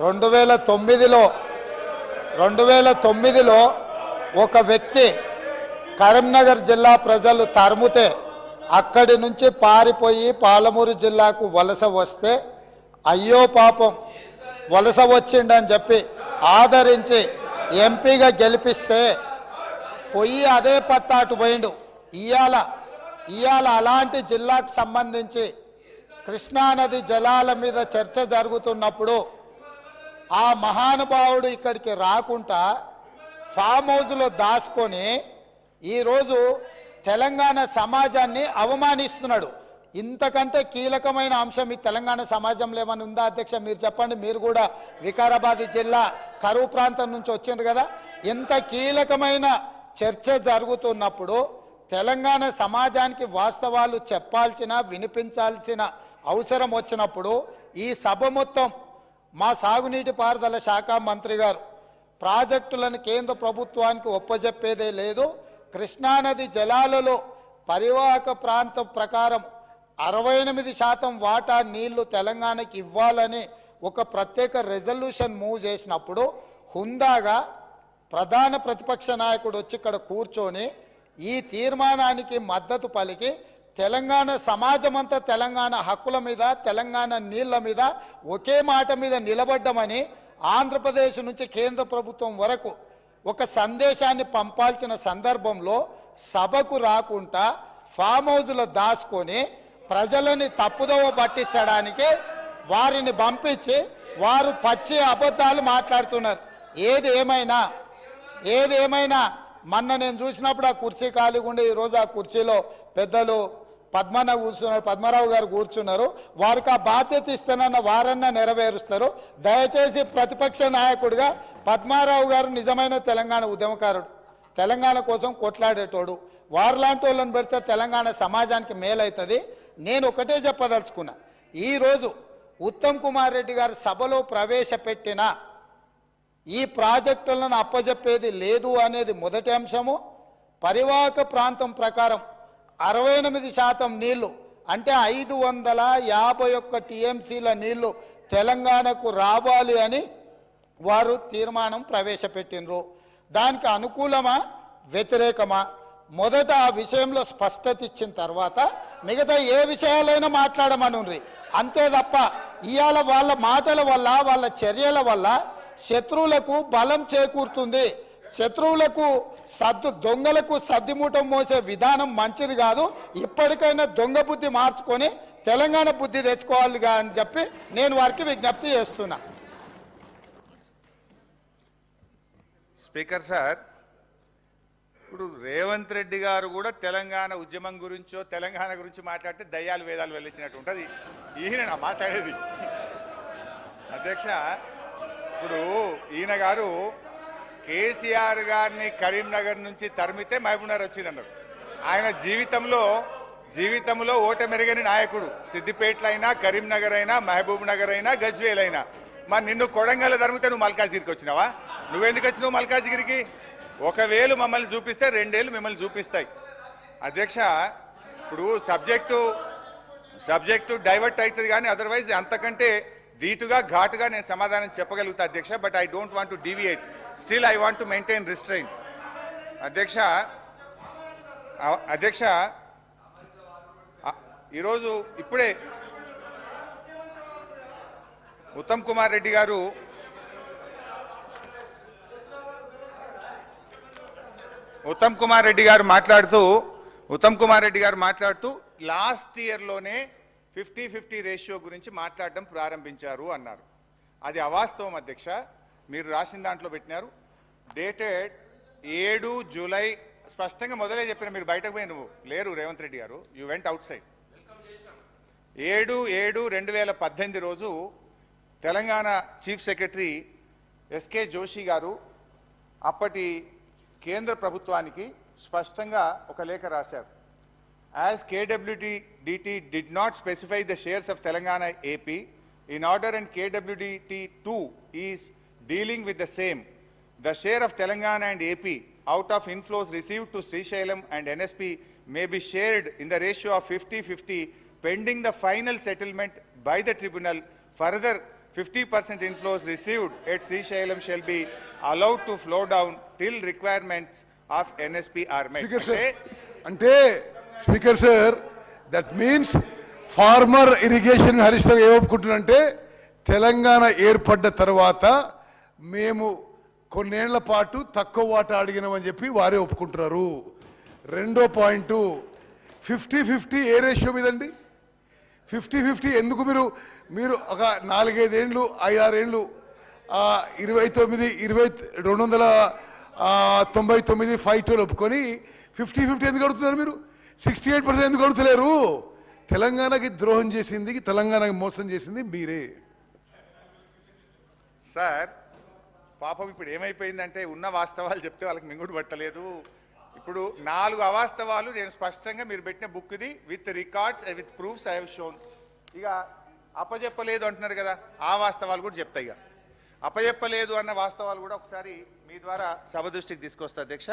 రెండు వేల తొమ్మిదిలో రెండు వేల తొమ్మిదిలో ఒక వ్యక్తి కరీంనగర్ జిల్లా ప్రజలు తరుముతే అక్కడి నుంచి పారిపోయి పాలమూరు జిల్లాకు వలస వస్తే అయ్యో పాపం వలస వచ్చిండని చెప్పి ఆదరించి ఎంపీగా గెలిపిస్తే పొయ్యి అదే పత్తాటు పోయిండు. ఇయాల ఇయాల అలాంటి జిల్లాకు సంబంధించి కృష్ణానది జలాల మీద చర్చ జరుగుతున్నప్పుడు ఆ మహానుభావుడు ఇక్కడికి రాకుండా ఫామ్ హౌస్లో దాచుకొని ఈరోజు తెలంగాణ సమాజాన్ని అవమానిస్తున్నాడు. ఇంతకంటే కీలకమైన అంశం ఈ తెలంగాణ సమాజంలో ఏమైనా ఉందా అధ్యక్ష? మీరు చెప్పండి. మీరు కూడా వికారాబాద్ జిల్లా కరువు ప్రాంతం నుంచి వచ్చిండ్రు కదా. ఇంత కీలకమైన చర్చ జరుగుతున్నప్పుడు తెలంగాణ సమాజానికి వాస్తవాలు చెప్పాల్సిన వినిపించాల్సిన అవసరం వచ్చినప్పుడు ఈ సభ మొత్తం మా సాగునీటి పారుదల శాఖ మంత్రి గారు ప్రాజెక్టులను కేంద్ర ప్రభుత్వానికి ఒప్పజెప్పేదే లేదు. కృష్ణానది జలాలలో పరివాహక ప్రాంతం ప్రకారం అరవై ఎనిమిది శాతం వాటా నీళ్ళు తెలంగాణకి ఇవ్వాలని ఒక ప్రత్యేక రెజల్యూషన్ మూవ్ చేసినప్పుడు హుందాగా ప్రధాన ప్రతిపక్ష నాయకుడు వచ్చి ఇక్కడ కూర్చొని ఈ తీర్మానానికి మద్దతు పలికి తెలంగాణ సమాజమంతా తెలంగాణ హక్కుల మీద తెలంగాణ నీళ్ళ మీద ఒకే మాట మీద నిలబడ్డమని ఆంధ్రప్రదేశ్ నుంచి కేంద్ర ప్రభుత్వం వరకు ఒక సందేశాన్ని పంపాల్సిన సందర్భంలో సభకు రాకుండా ఫామ్ హౌజ్లో దాచుకొని ప్రజలని తప్పుదోవ పట్టించడానికి వారిని పంపించి వారు పచ్చి అబద్ధాలు మాట్లాడుతున్నారు. ఏది ఏమైనా ఏది ఏమైనా మొన్న నేను చూసినప్పుడు ఆ కుర్చీ ఖాళీగా ఉండే ఈరోజు ఆ కుర్చీలో పెద్దలు పద్మన్న కూర్చున్నారు పద్మరావు గారు కూర్చున్నారు. వారికి ఆ బాధ్యత ఇస్తానన్న వారన్నా నెరవేరుస్తారు. దయచేసి ప్రతిపక్ష నాయకుడిగా పద్మారావు గారు నిజమైన తెలంగాణ ఉద్యమకారుడు. తెలంగాణ కోసం కొట్లాడేటోడు. వారిలాంటి వాళ్ళని పెడితే తెలంగాణ సమాజానికి మేలవుతుంది నేను ఒకటే చెప్పదలుచుకున్నా. ఈరోజు ఉత్తమ్ కుమార్ రెడ్డి గారు సభలో ప్రవేశపెట్టిన ఈ ప్రాజెక్టులను అప్పజెప్పేది లేదు అనేది మొదటి అంశము. పరివాహక ప్రాంతం ప్రకారం అరవై ఎనిమిది శాతం నీళ్ళు అంటే ఐదు వందల యాభై ఒక్క టీఎంసీల నీళ్ళు తెలంగాణకు రావాలి అని వారు తీర్మానం ప్రవేశపెట్టినరు దానికి అనుకూలమా? వ్యతిరేకమా? మొదట ఆ విషయంలో స్పష్టత ఇచ్చిన తర్వాత మిగతా ఏ విషయాలైనా మాట్లాడమనుండ్రి. అంతే తప్ప ఇవాళ వాళ్ళ మాటల వల్ల వాళ్ళ చర్యల వల్ల శత్రువులకు బలం చేకూరుతుంది. శత్రువులకు సద్దు దొంగలకు సద్దిమూటం మోసే విధానం మంచిది కాదు. ఇప్పటికైనా దొంగ బుద్ధి మార్చుకొని తెలంగాణ బుద్ధి తెచ్చుకోవాలిగా అని చెప్పి నేను వారికి విజ్ఞప్తి చేస్తున్నా. స్పీకర్ సార్ ఇప్పుడు రేవంత్ రెడ్డి గారు కూడా తెలంగాణ ఉద్యమం గురించో తెలంగాణ గురించి మాట్లాడితే దయ్యాలు వేదాలు వెళ్ళించినట్టు ఉంటుంది. ఈయన నా మాట్లాడేది. అధ్యక్ష ఇప్పుడు ఈయన గారు కేసీఆర్ గారిని కరీంనగర్ నుంచి తరిమితే మహబూబ్నగర్ వచ్చిందన్నారు. ఆయన జీవితంలో జీవితంలో ఓటమెరగని నాయకుడు. సిద్దిపేటలో అయినా కరీంనగర్ అయినా మహబూబ్ నగర్ అయినా గజ్వేల్ అయినా. మరి నిన్ను కొడంగల్ తరిమితే నువ్వు మల్కాజిగిరికి వచ్చినావా? నువ్వెందుకు వచ్చినావు మల్కాజిగిరికి? ఒకవేళ మమ్మల్ని చూపిస్తే రెండేళ్ళు మిమ్మల్ని చూపిస్తాయి. అధ్యక్ష ఇప్పుడు సబ్జెక్టు సబ్జెక్టు డైవర్ట్ అవుతుంది కానీ అదర్వైజ్ అంతకంటే ధీటుగా ఘాటుగా నేను సమాధానం చెప్పగలుగుతా అధ్యక్ష but I don't want to deviate still I want to maintain restrain అధ్యక్ష అధ్యక్ష ఈరోజు ఇప్పుడే ఉత్తమ్ కుమార్ రెడ్డి గారు ఉత్తమ్ కుమార్ రెడ్డి గారు మాట్లాడుతూ ఉత్తమ్ కుమార్ రెడ్డి గారు మాట్లాడుతూ లాస్ట్ ఇయర్లోనే ఫిఫ్టీ ఫిఫ్టీ రేషియో గురించి మాట్లాడడం ప్రారంభించారు అన్నారు. అది అవాస్తవం అధ్యక్ష. మీరు రాసిన దాంట్లో పెట్టినారు. డేటెడ్ ఏడు జూలై స్పష్టంగా మొదలే చెప్పిన మీరు బయటకు పోయి నువ్వు లేరు రేవంత్ రెడ్డి గారు యూ వెంట్ అవుట్ సైడ్ ఏడు ఏడు రెండు వేల పద్దెనిమిది రోజు Telangana chief secretary SK Joshi గారు అప్పటి కేంద్ర ప్రభుత్వానికి స్పష్టంగా ఒక లేఖ రాశారు. As KWDT did not specify the shares of Telangana AP in order and KWDT two is dealing with the same the share of Telangana and AP out of inflows received to Srisailam and NSP may be shared in the ratio of fifty fifty pending the final settlement by the tribunal. Further, 50% inflows received at Srisailam shall be allowed to flow down till requirements of NSP are met. Sir అంటే అంటే speaker sir that means former irrigation Harish Rao ఏమనుకుంటున్నంటే Telangana ఏర్పడ్డ తర్వాత మేము కొన్నేళ్ళ పాటు తక్కువ వాటా అడిగినామని చెప్పి వారే ఒప్పుకుంటున్నారు. రెండో point fifty fifty a ratio మీదండి? ఫిఫ్టీ ఫిఫ్టీ ఎందుకు మీరు మీరు ఒక నాలుగైదేండ్లు ఐదారేండ్లు ఇరవై తొమ్మిది ఇరవై రెండు వందల తొంభై తొమ్మిది ఫైవ్ టూలు ఒప్పుకొని ఫిఫ్టీ ఫిఫ్టీ ఎందుకు అడుగుతున్నారు మీరు? సిక్స్టీ ఎయిట్ పర్సెంట్ ఎందుకు అడుగుతలేరు? తెలంగాణకి ద్రోహం చేసింది తెలంగాణకి మోసం చేసింది మీరే. సార్ పాపం ఇప్పుడు ఏమైపోయిందంటే ఉన్న వాస్తవాలు చెప్తే వాళ్ళకి మింగుడు పట్టలేదు. ఇప్పుడు నాలుగు అవాస్తవాలు నేను స్పష్టంగా మీరు పెట్టిన బుక్ది with records with proofs I have shown. ఇక అప్పచెప్పలేదు అంటున్నారు కదా ఆ వాస్తవాలు కూడా చెప్తాయి ఇక. అప్పచెప్పలేదు అన్న వాస్తవాలు కూడా ఒకసారి మీ ద్వారా సభ దృష్టికి తీసుకొస్తా అధ్యక్ష.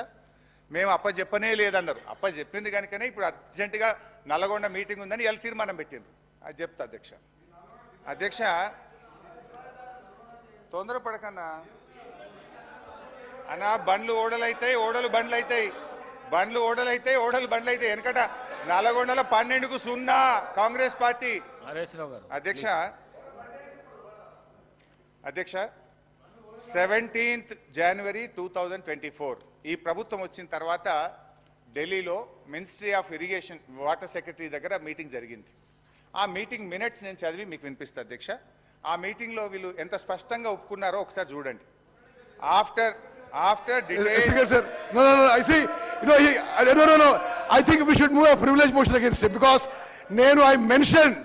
మేము అప్పచెప్పనే లేదన్నారు. అప్పచెప్పింది కనుకనే ఇప్పుడు అర్జెంటుగా నల్లగొండ మీటింగ్ ఉందని వీళ్ళు తీర్మానం పెట్టింది అది చెప్తా అధ్యక్ష. అధ్యక్ష తొందరపడకన్నా అన్నా బండ్లు ఓడలైతాయి ఓడలు బండ్లు అవుతాయి బండ్లు ఓడలైతాయి ఓడలు బండ్లు అవుతాయి వెనకట నల్లగొండల పన్నెండుకు సున్నా కాంగ్రెస్ పార్టీ. అధ్యక్ష? అధ్యక్ష? Seventeenth January two thousand twenty four. ఈ ప్రభుత్వం వచ్చిన తర్వాత ఢిల్లీలో ministry of irrigation water secretary దగ్గర మీటింగ్ జరిగింది. ఆ మీటింగ్ మినిట్స్ నేను చదివి మీకు వినిపిస్తా అధ్యక్ష. ఆ మీటింగ్లో వీళ్ళు ఎంత స్పష్టంగా ఒప్పుకున్నారో ఒకసారి చూడండి. After after detail Speaker, sir. No, no, no. I see. You know, he, I- no, no, no. I think we should move a privilege motion against him because నేను I mentioned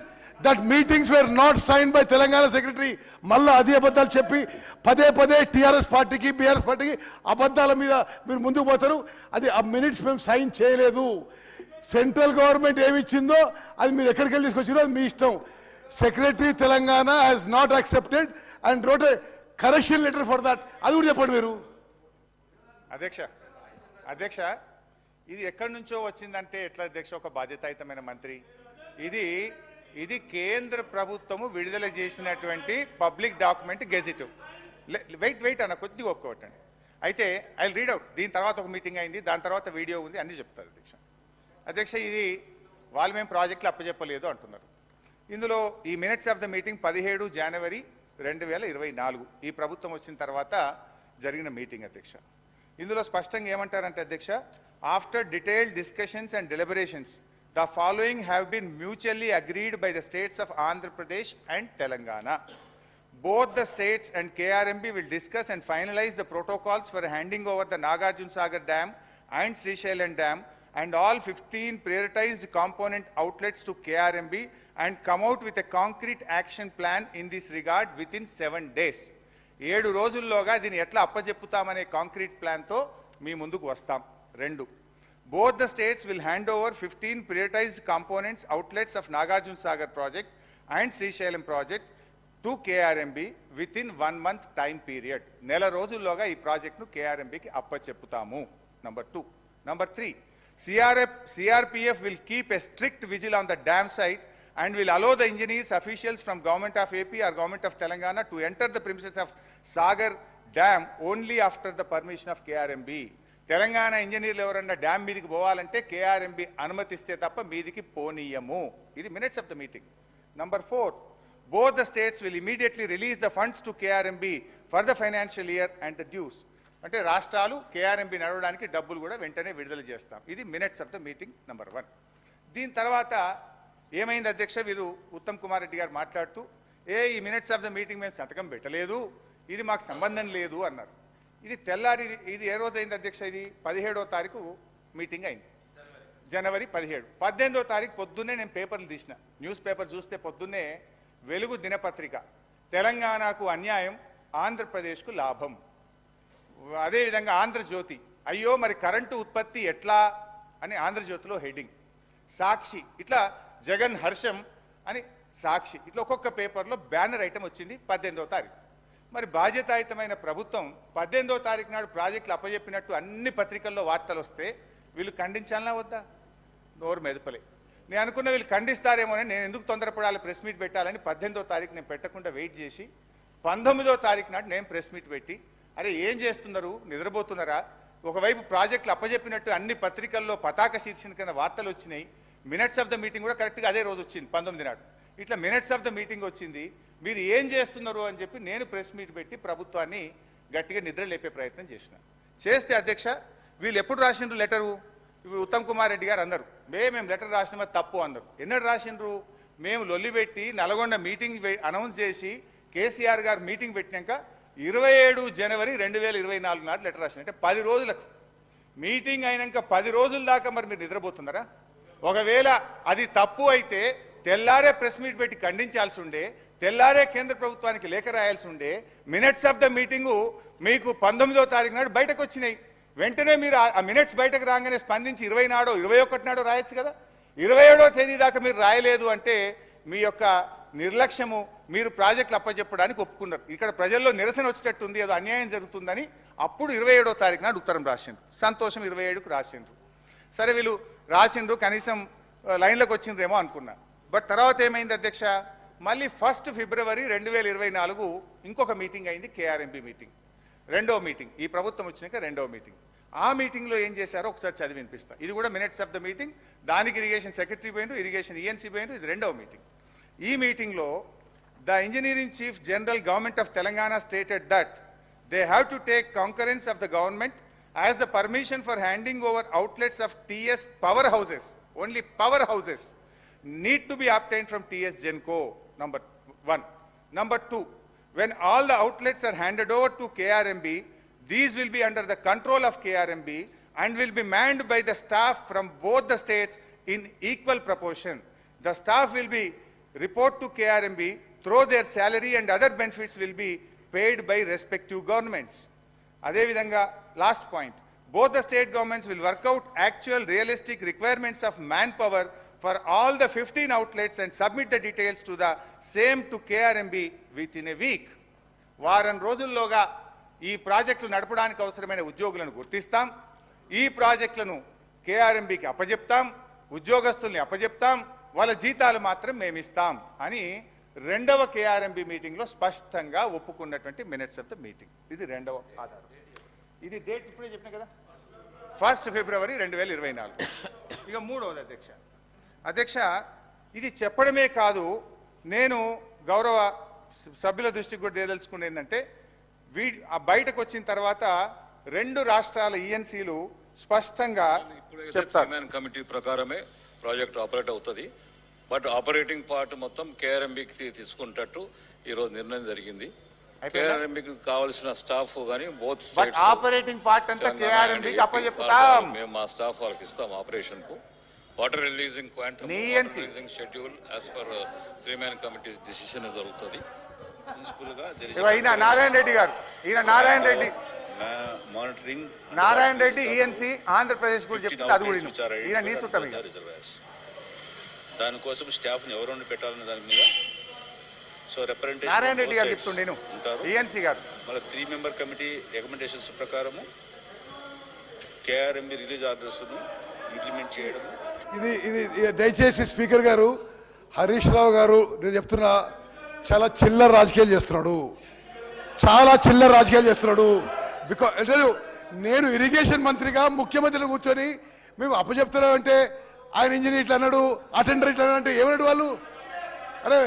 that meetings were not signed by Telangana secretary మళ్ళా అదే అబద్ధాలు చెప్పి పదే పదే TRS పార్టీకి BRS పార్టీకి అబద్ధాల మీద మీరు ముందుకు పోతారు అది ఆ మినిట్స్ మేము సైన్ చేయలేదు సెంట్రల్ గవర్నమెంట్ ఏమి ఇచ్చిందో అది మీరు ఎక్కడికి వెళ్ళి తీసుకొచ్చిందో అది మీ ఇష్టం secretary Telangana has not accepted and wrote correction letter for that అది కూడా చెప్పండి మీరు అధ్యక్ష అధ్యక్ష ఇది ఎక్కడి నుంచో వచ్చిందంటే ఎట్లా అధ్యక్ష ఒక బాధ్యతాయుతమైన మంత్రి. ఇది ఇది కేంద్ర ప్రభుత్వము విడుదల చేసినటువంటి public document gazette. Wait wait అన్న కొద్ది ఒప్పుకోవటండి అయితే ఐ రీడ్ అవుట్. దీని తర్వాత ఒక మీటింగ్ అయింది దాని తర్వాత వీడియో ఉంది అన్ని చెప్తారు అధ్యక్ష. అధ్యక్ష ఇది వాళ్ళు మేము ప్రాజెక్టులు అప్పచెప్పలేదు అంటున్నారు. ఇందులో ఈ మినిట్స్ ఆఫ్ ద మీటింగ్ పదిహేడు జనవరి రెండు వేల ఇరవై నాలుగు ఈ ప్రభుత్వం వచ్చిన తర్వాత జరిగిన మీటింగ్ అధ్యక్ష. ఇందులో స్పష్టంగా ఏమంటారంటే అధ్యక్ష after detailed discussions and deliberations the following have been mutually agreed by the states of Andhra Pradesh and Telangana Both the states and KRMB will discuss and finalize the protocols for handing over the Nagarjun Sagar Dam and Seychellen Dam and all 15 prioritized component outlets to KRMB and come out with a concrete action plan in this regard within seven days. ఏడు రోజుల్లోగా దీన్ని ఎట్లా అప్పచెప్పుతామనే concrete ప్లాన్తో మీ ముందుకు వస్తాం. రెండు both the states will hand over fifteen prioritized components outlets of Nagarjuna Sagar project and Srisailam project to KRMB within one month time period నెల రోజుల్లోగా ఈ ప్రాజెక్ట్ను కేఆర్ఎంబికి అప్పచెప్పుతాము. Number two number three CRF CRPF will keep a strict vigil on the dam site and will allow the engineers, officials from government of AP or government of Telangana to enter the premises of Sagar Dam only after the permission of KRMB. Telangana ఇంజనీర్లు ఎవరన్నా dam మీదికి పోవాలంటే KRMB అనుమతిస్తే తప్ప మీదికి పోనీయము. ఇది minutes of the meeting number four both the states will immediately release the funds to KRMB for the financial year and the dues అంటే రాష్ట్రాలు కేఆర్ఎంబి నడవడానికి డబ్బులు కూడా వెంటనే విడుదల చేస్తాం. ఇది minutes of the meeting number one దీని తర్వాత ఏమైంది అధ్యక్ష? వీరు ఉత్తమ్ కుమార్ రెడ్డి గారు మాట్లాడుతూ ఏ ఈ మినిట్స్ ఆఫ్ ద మీటింగ్ మేము సంతకం పెట్టలేదు ఇది మాకు సంబంధం లేదు అన్నారు. ఇది తెల్లారి ఇది ఏ రోజు అయింది అధ్యక్ష ఇది? పదిహేడో తారీఖు మీటింగ్ అయింది. జనవరి పదిహేడు. పద్దెనిమిదో తారీఖు పొద్దున్నే నేను పేపర్లు తీసిన. న్యూస్ పేపర్ చూస్తే పొద్దున్నే వెలుగు దినపత్రిక. తెలంగాణకు అన్యాయం ఆంధ్రప్రదేశ్కు లాభం. అదేవిధంగా ఆంధ్రజ్యోతి. అయ్యో మరి కరెంటు ఉత్పత్తి ఎట్లా? అని ఆంధ్రజ్యోతిలో హెడ్డింగ్. సాక్షి. ఇట్లా జగన్ హర్షం అని సాక్షి. ఇట్లా ఒక్కొక్క పేపర్లో బ్యానర్ ఐటమ్ వచ్చింది పద్దెనిమిదో తారీఖు. మరి బాధ్యతాయుతమైన ప్రభుత్వం పద్దెనిమిదో తారీఖు నాడు ప్రాజెక్టులు అప్పజెప్పినట్టు అన్ని పత్రికల్లో వార్తలు వస్తే వీళ్ళు ఖండించాలనా వద్దా? నోరు మెదపలే. నేను అనుకున్న వీళ్ళు ఖండిస్తారేమోనని నేను ఎందుకు తొందరపడాలి ప్రెస్ మీట్ పెట్టాలని పద్దెనిమిదో తారీఖు నేను పెట్టకుండా వెయిట్ చేసి పంతొమ్మిదో తారీఖు నాడు నేను ప్రెస్ మీట్ పెట్టి అరే ఏం చేస్తున్నారు? నిద్రపోతున్నారా? ఒకవైపు ప్రాజెక్టులు అప్పజెప్పినట్టు అన్ని పత్రికల్లో పతాక శీర్షిక వార్తలు వచ్చినాయి. మినిట్స్ ఆఫ్ ద మీటింగ్ కూడా కరెక్ట్గా అదే రోజు వచ్చింది పంతొమ్మిది నాడు. ఇట్లా మినిట్స్ ఆఫ్ ద మీటింగ్ వచ్చింది మీరు ఏం చేస్తున్నారు అని చెప్పి నేను ప్రెస్ మీట్ పెట్టి ప్రభుత్వాన్ని గట్టిగా నిద్ర లేపే ప్రయత్నం చేసిన. చేస్తే అధ్యక్ష వీళ్ళు ఎప్పుడు రాసిండ్రు లెటరు? ఇప్పుడు ఉత్తమ్ కుమార్ రెడ్డి గారు అందరు. మే మేము లెటర్ రాసినామా తప్పు అందరు. ఎన్నడు రాసిండ్రు? మేము లొల్లి పెట్టి నల్గొండ మీటింగ్ అనౌన్స్ చేసి కేసీఆర్ గారు మీటింగ్ పెట్టినాక ఇరవై ఏడు జనవరి రెండు వేల ఇరవై నాలుగు నాడు లెటర్ రాసిన అంటే పది రోజులకు. మీటింగ్ అయినాక పది రోజుల దాకా మరి మీరు నిద్రపోతున్నారా? ఒకవేళ అది తప్పు అయితే తెల్లారే ప్రెస్ మీట్ పెట్టి ఖండించాల్సి ఉండే తెల్లారే కేంద్ర ప్రభుత్వానికి లేఖ రాయాల్సి ఉండే మినిట్స్ ఆఫ్ ద మీటింగు మీకు పంతొమ్మిదో తారీఖు నాడు బయటకు వచ్చినాయి వెంటనే మీరు ఆ- మినిట్స్ బయటకు రాగానే స్పందించి ఇరవై నాడో ఇరవై ఒకటి నాడో రాయొచ్చు కదా? ఇరవై ఏడో తేదీ దాకా మీరు రాయలేదు అంటే మీ యొక్క నిర్లక్ష్యము మీరు ప్రాజెక్టులు అప్పచెప్పడానికి ఒప్పుకున్నారు. ఇక్కడ ప్రజల్లో నిరసన వచ్చేటట్టుంది ఏదో అన్యాయం జరుగుతుందని అప్పుడు ఇరవై ఏడో తారీఖు నాడు ఉత్తరం రాసిండ్రు. సంతోషం ఇరవై ఏడుకు రాసిండ్రు. సరే వీళ్ళు రాసిండ్రు కనీసం లైన్లకు లైన్లోకి వచ్చిండ్రేమో అనుకున్నా. బట్ తర్వాత ఏమైంది అధ్యక్ష? మళ్ళీ ఫస్ట్ ఫిబ్రవరి రెండు వేల ఇరవై నాలుగు ఇంకొక మీటింగ్ అయింది కేఆర్ఎంపీ మీటింగ్. రెండో మీటింగ్. ఈ ప్రభుత్వం వచ్చినాక రెండో మీటింగ్. ఆ మీటింగ్లో ఏం చేశారో ఒకసారి చదివి వినిపిస్తా. ఇది కూడా మినిట్స్ ఆఫ్ ద మీటింగ్. దానికి ఇరిగేషన్ సెక్రటరీ పోయిండు ఇరిగేషన్ ఈఎన్సీ పోయిండు ఇది రెండో మీటింగ్. ఈ మీటింగ్లో the engineering chief general government of Telangana stated that they have to take concurrence of the government As the permission for handing over outlets of TS power houses only power houses need to be obtained from TS Genco, number one. Number two, when all the outlets are handed over to KRMB, these will be under the control of KRMB and will be manned by the staff from both the states in equal proportion. The staff will be report to KRMB through their salary and other benefits will be paid by respective governments. అదేవిధంగా last point Both the state governments will work actual realistic requirements of manpower for all the fifteen outlets and submit the details to the same to KRMB within week. Week వారం రోజుల్లోగా ఈ ప్రాజెక్టులు నడపడానికి అవసరమైన ఉద్యోగులను గుర్తిస్తాం. ఈ ప్రాజెక్టులను కేఆర్ఎంబికి అప్పజెప్తాం. ఉద్యోగస్తుల్ని అప్పజెప్తాం. వాళ్ళ జీతాలు మాత్రం మేమిస్తాం అని రెండవ కేఆర్ఎంబి మీటింగ్లో స్పష్టంగా ఒప్పుకున్నటువంటి మినిట్స్ ఆఫ్ ద మీటింగ్ ఇది రెండవ ఆధారం. ఇది డేట్ ఇప్పుడే చెప్పిన కదా? ఫస్ట్ ఫిబ్రవరి రెండు వేల ఇరవై నాలుగు. ఇక మూడవది అధ్యక్ష. అధ్యక్ష ఇది చెప్పడమే కాదు నేను గౌరవ సభ్యుల దృష్టికి కూడా తేదలుచుకునేది ఏంటంటే వీ ఆ బయటకు వచ్చిన తర్వాత రెండు రాష్ట్రాల ఈఎన్సీలు స్పష్టంగా ఇప్పుడైతే చెప్తారు. చైర్మన్ కమిటీ ప్రకారమే ప్రాజెక్ట్ ఆపరేట్ అవుతుంది. బట్ ఆపరేటింగ్ పార్ట్ మొత్తం కేఆర్ఎంబికి తీసుకుంటట్టు ఈ రోజు నిర్ణయం జరిగింది. కేఆర్ఎంబికి కావాల్సిన స్టాఫ్ కానీ బోత్ బట్ ఆపరేటింగ్ పార్ట్ అంతా కేఆర్ఎంబికి అప్పచెప్తాం మేము మా స్టాఫ్ వాళ్ళకి ఇస్తాం ఆపరేషన్కు. Water releasing quantum. Releasing schedule as per three man committee decision జరుగుతుంది. ఈయన నారాయణ రెడ్డి గారు. ఈయన నారాయణ రెడ్డి. monitoring నారాయణ రెడ్డి ఈఎన్సీ ఆంధ్రప్రదేశ్ గురించి 15 చెప్తే అది కూడా. ఈయన నీ చుట్టం. దానికోసం స్టాఫ్ని ఎవరు పెట్టాలనే దాని మీద సో నారాయణ రెడ్డి గారు రిప్రజెంటేషన్ చెప్తుండే ఉంటారు. ఈఎన్సీ గారు. మళ్ళీ త్రీ మెంబర్ కమిటీ రికమెండేషన్స్ ప్రకారము కేఆర్ఎంబి రిలీజ్ ఆర్డర్స్ ఇంప్లిమెంట్ చేయడం ఇది ఇది దయచేసి స్పీకర్ గారు హరీష్ రావు గారు నేను చెప్తున్నా చాలా చిల్లర రాజకీయాలు చేస్తున్నాడు. చాలా చిల్లర రాజకీయాలు చేస్తున్నాడు. బికాజ్ నేను ఇరిగేషన్ మంత్రిగా ముఖ్యమంత్రిని కూర్చొని మేము అప్పచెప్తున్నాం అంటే ఆయన ఇంజనీర్ ఇట్లా అన్నాడు అటెండర్ ఇట్లా అన్నాడు అంటే ఏమన్నాడు వాళ్ళు? అరే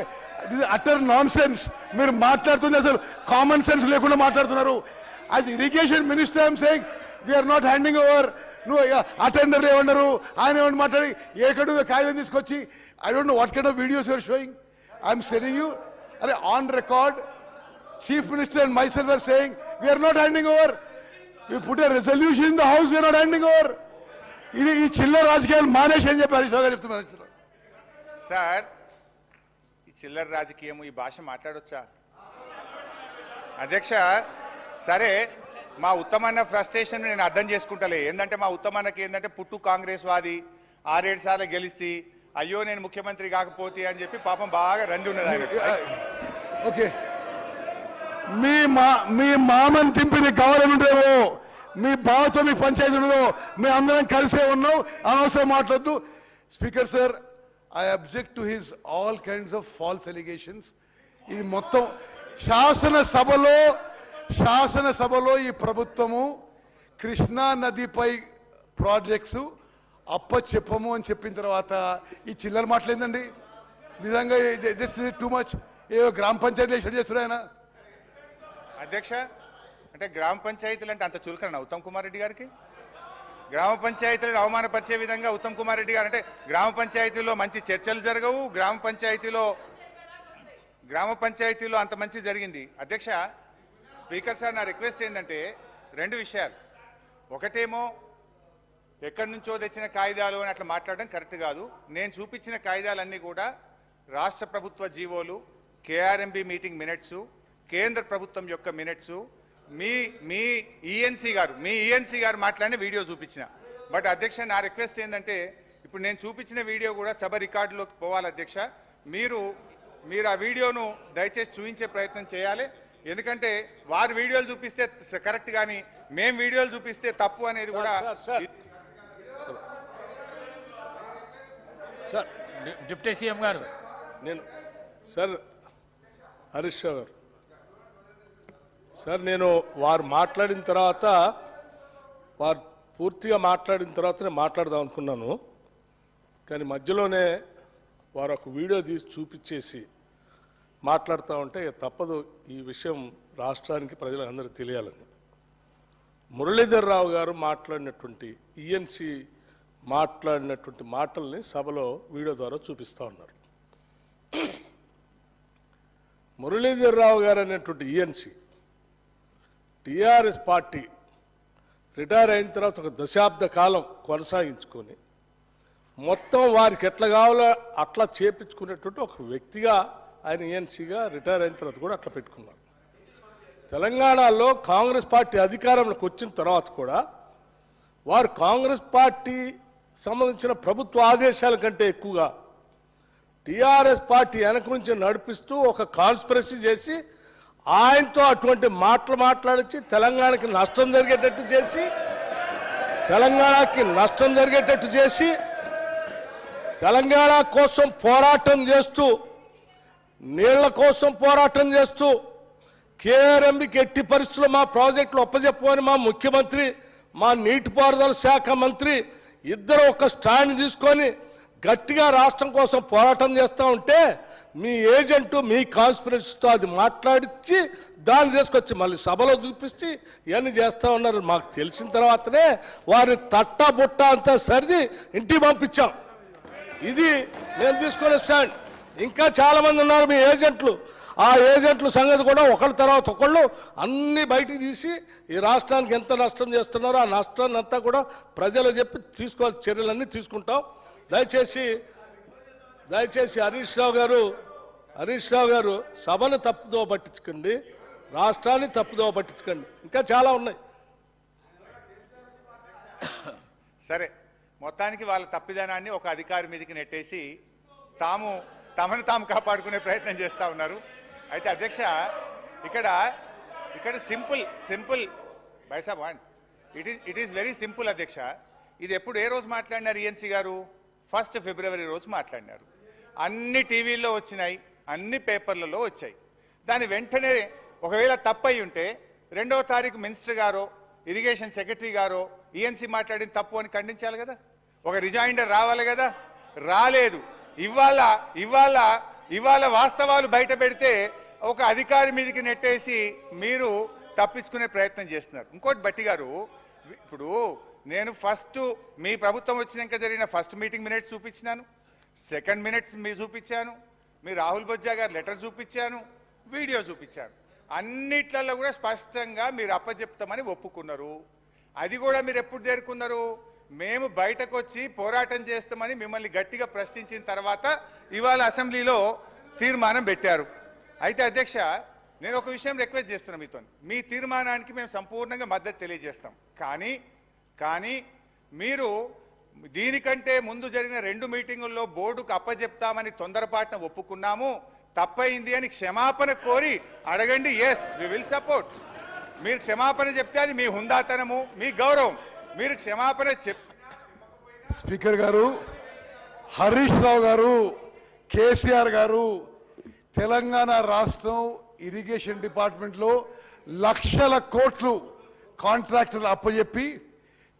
ఇది అటర్ నాన్ సెన్స్ మీరు మాట్లాడుతుంది అసలు కామన్ సెన్స్ లేకుండా మాట్లాడుతున్నారు. As irrigation minister I'm saying we're not handing over నువ్వు అటెండర్లు ఏమన్నారు ఆయన ఏమన్నా మాట్లాడి ఏకడు కాగితం తీసుకొచ్చి I don't know what kind of videos you're showing I'm telling you are on record chief minister and myself are saying we're not handing over we put a resolution in the house we're not handing over ఇది ఈ చిల్లర రాజకీయాలు మానేసి అని చెప్పి హరీష్ రావు గారు చెప్తున్నారు. Sir చిల్లర రాజకీయము ఈ భాష మాట్లాడొచ్చా? అధ్యక్ష సరే మా ఉత్తమన్న ఫ్రస్ట్రేషన్ నేను అర్థం చేసుకుంటలే. ఏంటంటే మా ఉత్తమన్నకి ఏంటంటే పుట్టు కాంగ్రెస్ వాది ఆరేడు సార్లు గెలిస్తే అయ్యో నేను ముఖ్యమంత్రి కాకపోతే అని చెప్పి పాపం బాగా రంది ఉన్నది ఓకే. మీ మా మీ మామని తింపిని నీకు కావాలనుంటేవో మీ బావతో మీ పంచాయతీ మీ అందరం కలిసే ఉన్నాం అనవసరం మాట్లాడద్దు. Speaker sir I object to his all kinds of false allegations ఇది మొత్తం శాసనసభలో శాసనసభలో ఈ ప్రభుత్వము కృష్ణా నదిపై ప్రాజెక్ట్స్ అప్ప చెప్పము అని చెప్పిన తర్వాత ఈ చిల్లర మాటలేందండి నిజంగా జస్ట్ టూ మచ్ ఏదో గ్రామ పంచాయతీ షెడ్ చేస్తున్నాడు ఆయన? అధ్యక్ష అంటే గ్రామ పంచాయతీలు అంటే అంత చులకన ఉత్తమ్ కుమార్ రెడ్డి గారికి? గ్రామ పంచాయతీలను అవమానపరిచే విధంగా ఉత్తమ్ కుమార్ రెడ్డి గారు అంటే గ్రామ పంచాయతీలో మంచి చర్చలు జరగవు గ్రామ పంచాయతీలో గ్రామ పంచాయతీలో అంత మంచి జరిగింది. అధ్యక్ష స్పీకర్ సార్ నా రిక్వెస్ట్ ఏంటంటే రెండు విషయాలు. ఒకటేమో ఎక్కడి నుంచో తెచ్చిన కాగితాలు అని అట్లా మాట్లాడడం కరెక్ట్ కాదు. నేను చూపించిన కాగితాలన్నీ కూడా రాష్ట్ర ప్రభుత్వ జీవోలు కేఆర్ఎంబి మీటింగ్ మినిట్స్ కేంద్ర ప్రభుత్వం యొక్క మినిట్స్ మీ మీ ఈఎన్సీ గారు మీ ఈఎన్సీ గారు మాట్లాడిన వీడియో చూపించిన. బట్ అధ్యక్ష నా రిక్వెస్ట్ ఏంటంటే ఇప్పుడు నేను చూపించిన వీడియో కూడా సభ రికార్డులోకి పోవాలి అధ్యక్ష. మీరు మీరు ఆ వీడియోను దయచేసి చూపించే ప్రయత్నం చేయాలి. ఎందుకంటే వారు వీడియోలు చూపిస్తే కరెక్ట్ కానీ మేము వీడియోలు చూపిస్తే తప్పు అనేది కూడా సార్ డిప్యూటీ సీఎం గారు. నేను సార్ హరీష్ రావు గారు. సార్ నేను వారు మాట్లాడిన తర్వాత వారు పూర్తిగా మాట్లాడిన తర్వాత నేను మాట్లాడదాం అనుకున్నాను. కానీ మధ్యలోనే వారు ఒక వీడియో తీసి చూపించేసి మాట్లాడుతూ ఉంటే తప్పదు ఈ విషయం రాష్ట్రానికి ప్రజలందరికీ తెలియాలని. మురళీధర్ రావు గారు మాట్లాడినటువంటి ఈఎన్సి మాట్లాడినటువంటి మాటల్ని సభలో వీడియో ద్వారా చూపిస్తూ ఉన్నారు. మురళీధర్ రావు గారు అనేటువంటి ఈఎన్సి టిఆర్ఎస్ పార్టీ రిటైర్ అయిన తర్వాత ఒక దశాబ్ద కాలం కొనసాగించుకొని మొత్తం వారికి ఎట్లా కావాలో అట్లా చేపించుకునేటువంటి ఒక వ్యక్తిగా ఆయన ఏఎన్సీగా రిటైర్ అయిన తర్వాత కూడా అట్లా పెట్టుకున్నారు. తెలంగాణలో కాంగ్రెస్ పార్టీ అధికారంలోకి వచ్చిన తర్వాత కూడా వారు కాంగ్రెస్ పార్టీ సంబంధించిన ప్రభుత్వ ఆదేశాల కంటే ఎక్కువగా టిఆర్ఎస్ పార్టీ వెనక నుంచి నడిపిస్తూ ఒక కాన్స్పిరసీ చేసి ఆయనతో అటువంటి మాటలు మాట్లాడించి తెలంగాణకి నష్టం జరిగేటట్టు చేసి తెలంగాణకి నష్టం జరిగేటట్టు చేసి తెలంగాణ కోసం పోరాటం చేస్తూ నీళ్ళ కోసం పోరాటం చేస్తూ కేఆర్ఎంబికి ఎట్టి పరిస్థితుల్లో మా ప్రాజెక్టులు ఒప్పజెప్పమని మా ముఖ్యమంత్రి మా నీటిపారుదల శాఖ మంత్రి ఇద్దరు ఒక స్టాండ్ తీసుకొని గట్టిగా రాష్ట్రం కోసం పోరాటం చేస్తూ ఉంటే మీ ఏజెంటు మీ కాన్స్పిరసీతో అది మాట్లాడించి దాన్ని తీసుకొచ్చి మళ్ళీ సభలో చూపించి ఇవన్నీ చేస్తూ ఉన్నారు. మాకు తెలిసిన తర్వాతనే వారి తట్ట బుట్ట అంతా సరిది ఇంటికి పంపించాం. ఇది నేను తీసుకునే స్టాండ్ ఇంకా చాలామంది ఉన్నారు మీ ఏజెంట్లు. ఆ ఏజెంట్ల సంగతి కూడా ఒకళ్ళ తర్వాత ఒకళ్ళు అన్ని బయటికి తీసి ఈ రాష్ట్రానికి ఎంత నష్టం చేస్తున్నారో ఆ నష్టాన్ని అంతా కూడా ప్రజలు చెప్పి తీసుకోవాలి చర్యలన్నీ తీసుకుంటాం. దయచేసి దయచేసి హరీష్ రావు గారు హరీష్ రావు గారు సభను తప్పుదో పట్టించుకోండి రాష్ట్రాన్ని తప్పుదో పట్టించుకోండి. ఇంకా చాలా ఉన్నాయి. సరే మొత్తానికి వాళ్ళ తప్పిదనాన్ని ఒక అధికారి మీదకి నెట్టేసి తాము తమను తాము కాపాడుకునే ప్రయత్నం చేస్తూ ఉన్నారు. అయితే అధ్యక్ష ఇక్కడ ఇక్కడ సింపుల్ సింపుల్ బైసాబ్ wand it is it is very simple అధ్యక్ష. ఇది ఎప్పుడు ఏ రోజు మాట్లాడినారు ఈఎన్సీ గారు? ఫస్ట్ ఫిబ్రవరి రోజు మాట్లాడినారు. అన్ని టీవీల్లో వచ్చినాయి అన్ని పేపర్లలో వచ్చాయి. దాని వెంటనే ఒకవేళ తప్పయి ఉంటే రెండవ తారీఖు మినిస్టర్ గారో ఇరిగేషన్ సెక్రటరీ గారో ఈఎన్సీ మాట్లాడిన తప్పు అని ఖండించాలి కదా? ఒక రిజైండర్ రావాలి కదా? రాలేదు. ఇవాళ ఇవాళ ఇవాళ వాస్తవాలు బయట పెడితే ఒక అధికారి మీదకి నెట్టేసి మీరు తప్పించుకునే ప్రయత్నం చేస్తున్నారు. ఇంకోటి బట్టి గారు ఇప్పుడు నేను ఫస్ట్ మీ ప్రభుత్వం వచ్చినాక జరిగిన ఫస్ట్ మీటింగ్ మినిట్స్ చూపించినాను. సెకండ్ మినిట్స్ మీ చూపించాను మీ రాహుల్ బొజ్జా గారు లెటర్ చూపించాను వీడియో చూపించాను. అన్నిట్లలో కూడా స్పష్టంగా మీరు అప్పచెప్తామని ఒప్పుకున్నారు. అది కూడా మీరు ఎప్పుడు చేరుకున్నారు మేము బయటకు వచ్చి పోరాటం చేస్తామని మిమ్మల్ని గట్టిగా ప్రశ్నించిన తర్వాత ఇవాళ అసెంబ్లీలో తీర్మానం పెట్టారు. అయితే అధ్యక్ష నేను ఒక విషయం రిక్వెస్ట్ చేస్తున్నా మీతో. మీ తీర్మానానికి మేము సంపూర్ణంగా మద్దతు తెలియజేస్తాం. కానీ కానీ మీరు దీనికంటే ముందు జరిగిన రెండు మీటింగుల్లో బోర్డుకు అప్పచెప్తామని తొందరపాటున ఒప్పుకున్నాము. తప్పైంది అని క్షమాపణ కోరి అడగండి ఎస్ వి విల్ సపోర్ట్ మీరు క్షమాపణ చెప్తే అది మీ హుందాతనము మీ గౌరవం. మీరు క్షమాపణ చెప్ స్పీకర్ గారు హరీష్ రావు గారు కేసీఆర్ గారు తెలంగాణ రాష్ట్రం ఇరిగేషన్ డిపార్ట్మెంట్లో లక్షల కోట్లు కాంట్రాక్టర్లు అప్పజెప్పి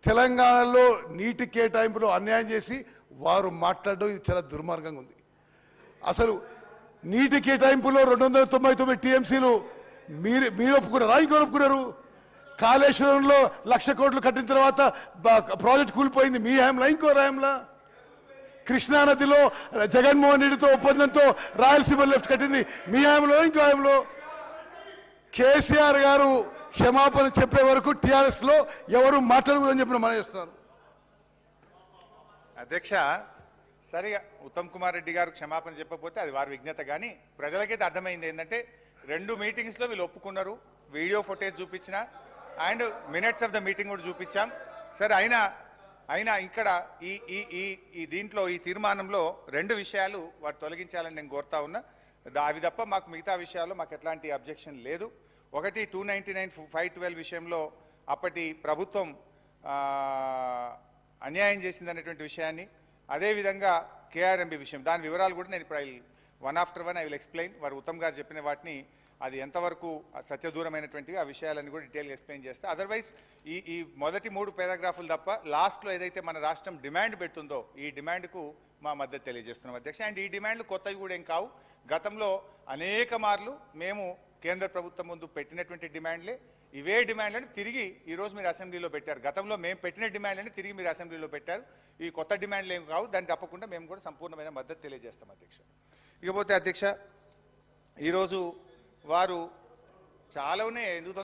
తెలంగాణలో నీటి కేటాయింపులో అన్యాయం చేసి వారు మాట్లాడడం ఇది చాలా దుర్మార్గంగా ఉంది. అసలు నీటి కేటాయింపులో రెండు వందల తొంభై తొమ్మిది టీఎంసీలు మీరు మీరు ఒప్పుకున్నారా ఇంకోరు ఒప్పుకున్నారు. కాళేశ్వరంలో లక్ష కోట్లు కట్టిన తర్వాత ప్రాజెక్ట్ కూలిపోయింది మీ హయాంలా ఇంకో హయాంలా. కృష్ణానదిలో జగన్మోహన్ రెడ్డితో ఒప్పందంతో రాయలసీమ లెఫ్ట్ కట్టింది మీ హయాంలో ఇంకో హయాంలో. కేసీఆర్ గారు క్షమాపణ చెప్పే వరకు టీఆర్ఎస్లో ఎవరు మాట్లాడకూడదని చెప్పిన మనం చేస్తున్నారు అధ్యక్ష సరిగా ఉత్తమ్ కుమార్ రెడ్డి గారు క్షమాపణ చెప్పకపోతే అది వారి విజ్ఞత కానీ ప్రజలకైతే అర్థమైంది ఏంటంటే రెండు మీటింగ్స్లో వీళ్ళు ఒప్పుకున్నారు. వీడియో ఫుటేజ్ చూపించిన and minutes of the meeting కూడా చూపించాం. సరే అయినా అయినా ఇక్కడ ఈ ఈ ఈ ఈ దీంట్లో ఈ తీర్మానంలో రెండు విషయాలు వారు తొలగించాలని నేను కోరుతా ఉన్నా. అవి తప్ప మాకు మిగతా విషయాల్లో మాకు ఎట్లాంటి అబ్జెక్షన్ లేదు. ఒకటి two ninety nine five twelve విషయంలో అప్పటి ప్రభుత్వం అన్యాయం చేసిందనేటువంటి విషయాన్ని అదేవిధంగా కేఆర్ఎంబి విషయం. దాని వివరాలు కూడా నేను ఇప్పుడు I one after one I will explain వారు ఉత్తమ్ గారు చెప్పిన వాటిని అది ఎంతవరకు సత్యదూరమైనటువంటివి ఆ విషయాలను కూడా డీటెయిల్గా ఎక్స్ప్లెయిన్ చేస్తే. అదర్వైజ్ ఈ ఈ మొదటి మూడు పారాగ్రాఫులు తప్ప లాస్ట్లో ఏదైతే మన రాష్ట్రం డిమాండ్ పెడుతుందో ఈ డిమాండ్కు మా మద్దతు తెలియజేస్తున్నాం అధ్యక్ష. అండ్ ఈ డిమాండ్లు కొత్తవి కూడా ఏం కావు. గతంలో అనేక మార్లు మేము కేంద్ర ప్రభుత్వం ముందు పెట్టినటువంటి డిమాండ్లే ఇవే డిమాండ్లను తిరిగి ఈరోజు మీరు అసెంబ్లీలో పెట్టారు. గతంలో మేము పెట్టిన డిమాండ్లని తిరిగి మీరు అసెంబ్లీలో పెట్టారు. ఈ కొత్త డిమాండ్లు ఏమి కావు. దాన్ని తప్పకుండా మేము కూడా సంపూర్ణమైన మద్దతు తెలియజేస్తాం అధ్యక్ష. ఇకపోతే అధ్యక్ష ఈరోజు వారు చాలానే ఎందుకు